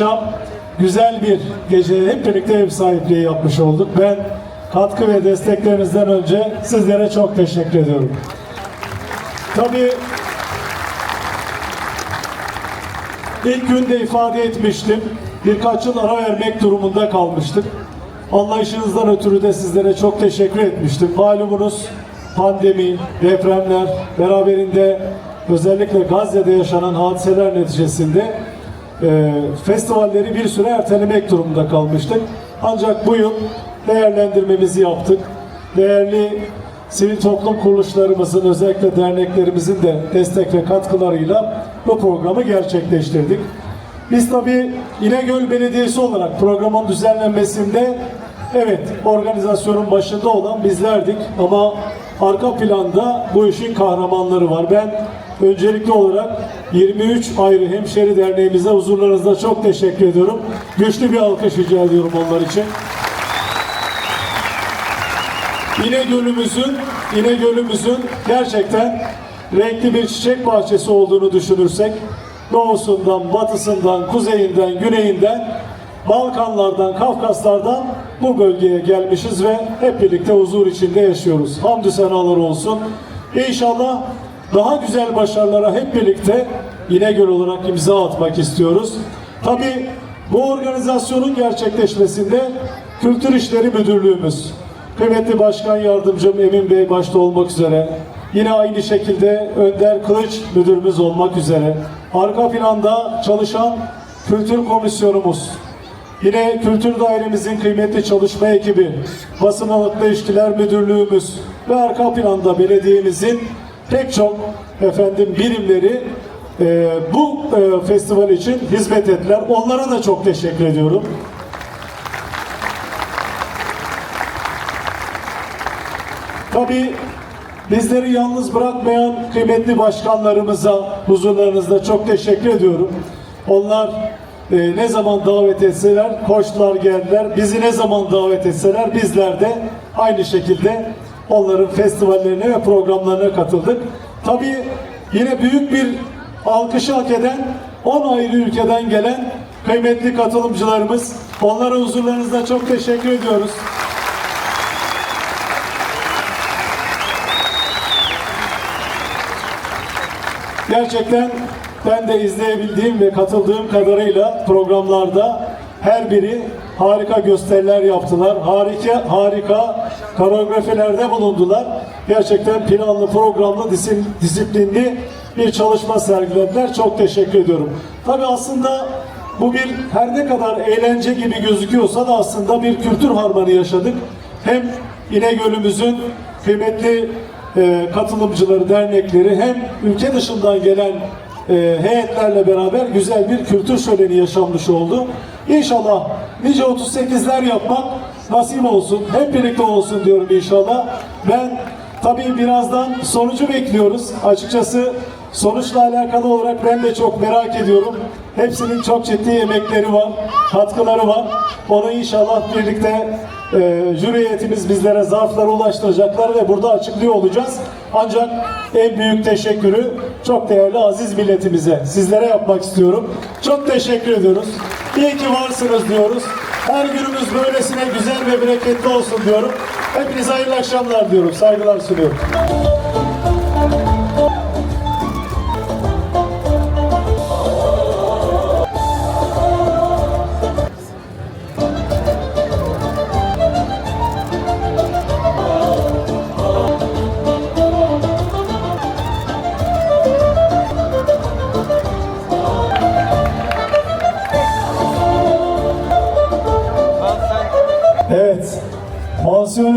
akşam güzel bir gece hep birlikte ev sahipliği yapmış olduk. Ben katkı ve desteklerinizden önce sizlere çok teşekkür ediyorum. Tabii ilk günde ifade etmiştim. Birkaç yıl ara vermek durumunda kalmıştık. Anlayışınızdan ötürü de sizlere çok teşekkür etmiştim. Malumunuz pandemi, depremler, beraberinde özellikle Gazze'de yaşanan hadiseler neticesinde e, festivalleri bir süre ertelemek durumunda kalmıştık. Ancak bu yıl değerlendirmemizi yaptık. Değerli sivil toplum kuruluşlarımızın özellikle derneklerimizin de destek ve katkılarıyla bu programı gerçekleştirdik. Biz tabii İnegöl Belediyesi olarak programın düzenlenmesinde evet organizasyonun başında olan bizlerdik ama arka planda bu işin kahramanları var. Ben öncelikli olarak 23 ayrı hemşeri derneğimize huzurlarınızda çok teşekkür ediyorum. Güçlü bir alkış rica ediyorum onlar için. İnegöl'ümüzün İnegöl'ümüzün gerçekten renkli bir çiçek bahçesi olduğunu düşünürsek doğusundan, batısından, kuzeyinden, güneyinden, Balkanlardan, Kafkaslardan bu bölgeye gelmişiz ve hep birlikte huzur içinde yaşıyoruz. Hamdü senalar olsun. İnşallah daha güzel başarılara hep birlikte İnegöl olarak imza atmak istiyoruz. Tabii bu organizasyonun gerçekleşmesinde Kültür İşleri Müdürlüğümüz, Kıymetli Başkan Yardımcım Emin Bey başta olmak üzere, yine aynı şekilde Önder Kılıç Müdürümüz olmak üzere, arka planda çalışan Kültür Komisyonumuz, yine Kültür Dairemizin kıymetli çalışma ekibi, Basın Halkla İlişkiler Müdürlüğümüz ve arka planda belediyemizin pek çok efendim birimleri e, bu e, festival için hizmet ettiler. Onlara da çok teşekkür ediyorum. Tabii bizleri yalnız bırakmayan kıymetli başkanlarımıza huzurlarınızda çok teşekkür ediyorum. Onlar e, ne zaman davet etseler koştular geldiler. Bizi ne zaman davet etseler bizler de aynı şekilde onların festivallerine ve programlarına katıldık. Tabii yine büyük bir alkışı hak eden 10 ayrı ülkeden gelen kıymetli katılımcılarımız. Onlara huzurlarınızda çok teşekkür ediyoruz. Gerçekten ben de izleyebildiğim ve katıldığım kadarıyla programlarda her biri harika gösteriler yaptılar. Harika harika koreografilerde bulundular. Gerçekten planlı, programlı, disi- disiplinli bir çalışma sergilediler. Çok teşekkür ediyorum. Tabii aslında bu bir her ne kadar eğlence gibi gözüküyorsa da aslında bir kültür harmanı yaşadık. Hem İnegöl'ümüzün kıymetli e, katılımcıları, dernekleri hem ülke dışından gelen e, heyetlerle beraber güzel bir kültür şöleni yaşanmış oldu. İnşallah nice 38'ler yapmak nasip olsun, hep birlikte olsun diyorum inşallah. Ben tabii birazdan sonucu bekliyoruz. Açıkçası sonuçla alakalı olarak ben de çok merak ediyorum. Hepsinin çok ciddi emekleri var, katkıları var. Onu inşallah birlikte e, jüri heyetimiz bizlere zarfları ulaştıracaklar ve burada açıklıyor olacağız. Ancak en büyük teşekkürü çok değerli aziz milletimize, sizlere yapmak istiyorum. Çok teşekkür ediyoruz. İyi ki varsınız diyoruz. Her günümüz böylesine güzel ve bereketli olsun diyorum. Hepinize hayırlı akşamlar diyorum. Saygılar sunuyorum.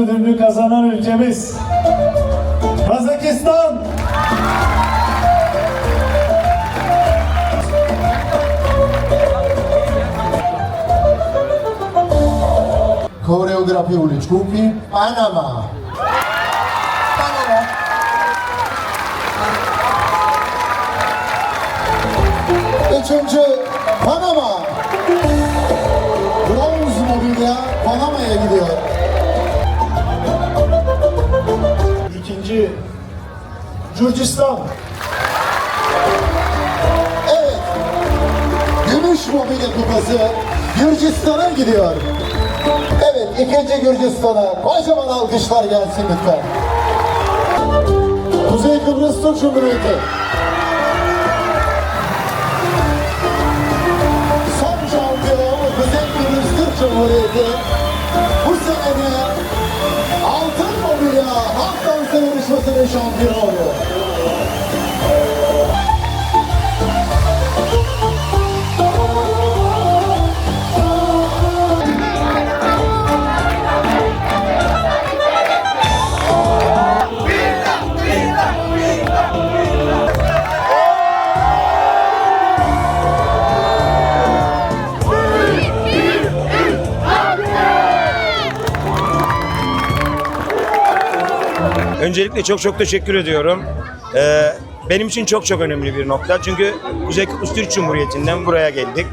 Ödülünü kazanan ülkemiz Kazakistan. Koreografi uliczkówki Panama. Panama. Üçüncü Panama. İkinci Gürcistan. Evet. Gümüş mobilya kupası Gürcistan'a gidiyor. Evet ikinci Gürcistan'a kocaman alkışlar gelsin lütfen. Kuzey Kıbrıs Türk Cumhuriyeti. Yarışması'nın şampiyonu. Öncelikle çok çok teşekkür ediyorum. Ee, benim için çok çok önemli bir nokta. Çünkü Kuzey Kıbrıs Türk Cumhuriyeti'nden buraya geldik.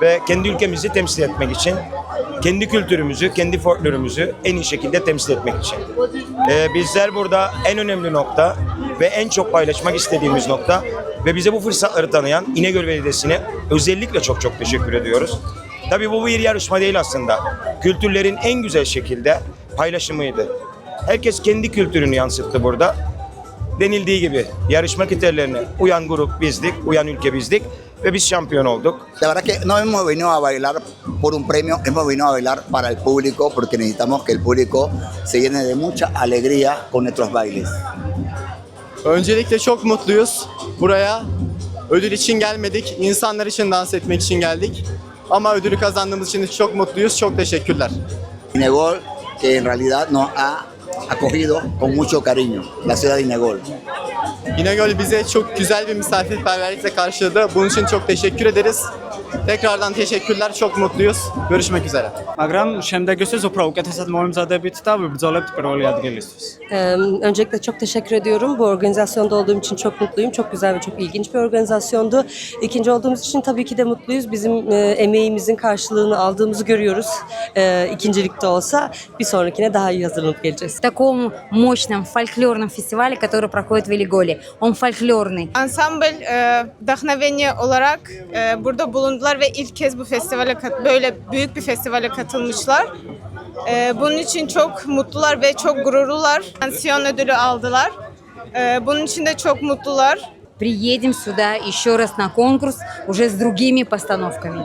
Ve kendi ülkemizi temsil etmek için, kendi kültürümüzü, kendi folklorumuzu en iyi şekilde temsil etmek için. Ee, bizler burada en önemli nokta ve en çok paylaşmak istediğimiz nokta ve bize bu fırsatları tanıyan İnegöl Belediyesi'ne özellikle çok çok teşekkür ediyoruz. Tabii bu bir yarışma değil aslında. Kültürlerin en güzel şekilde paylaşımıydı. Herkes kendi kültürünü yansıttı burada. Denildiği gibi yarışma kriterlerine uyan grup bizdik, uyan ülke bizdik ve biz şampiyon olduk. La verdad que no hemos venido a bailar por un premio, hemos venido a bailar para el público porque necesitamos que el público se llene de mucha alegría con nuestros bailes. Öncelikle çok mutluyuz. Buraya ödül için gelmedik, insanlar için dans etmek için geldik. Ama ödülü kazandığımız için çok mutluyuz. Çok teşekkürler. Inegol, que en realidad nos ha acogido con mucho cariño, la ciudad de Inegol. İnegöl bize çok güzel bir misafirperverlikle karşıladı. Bunun için çok teşekkür ederiz. Tekrardan teşekkürler. Çok mutluyuz. Görüşmek üzere. მაგრამ შემდეგისთვის უფრო უკეთესად მომემზადებით და ვიბრძოლებთ პირველი ადგილისთვის. Ee, Öncelikle çok teşekkür ediyorum. Bu organizasyonda olduğum için çok mutluyum. Çok güzel ve çok ilginç bir organizasyondu. İkinci olduğumuz için tabii ki de mutluyuz. Bizim e, emeğimizin karşılığını aldığımızı görüyoruz. E, ikincilikte olsa bir sonrakine daha iyi hazırlanıp geleceğiz. Таком мощном фольклорном фестивале, который проходит в Велиголе. Он фольклорный. Ensemble e, Вдохновение olarak e, burada bulundular ve ilk kez bu festivale böyle büyük bir festivale katılmışlar. E, bunun için çok mutlular ve çok gururlular. Siyon ödülü aldılar. E, bunun için de çok mutlular. Приедем сюда еще раз на конкурс уже с другими постановками.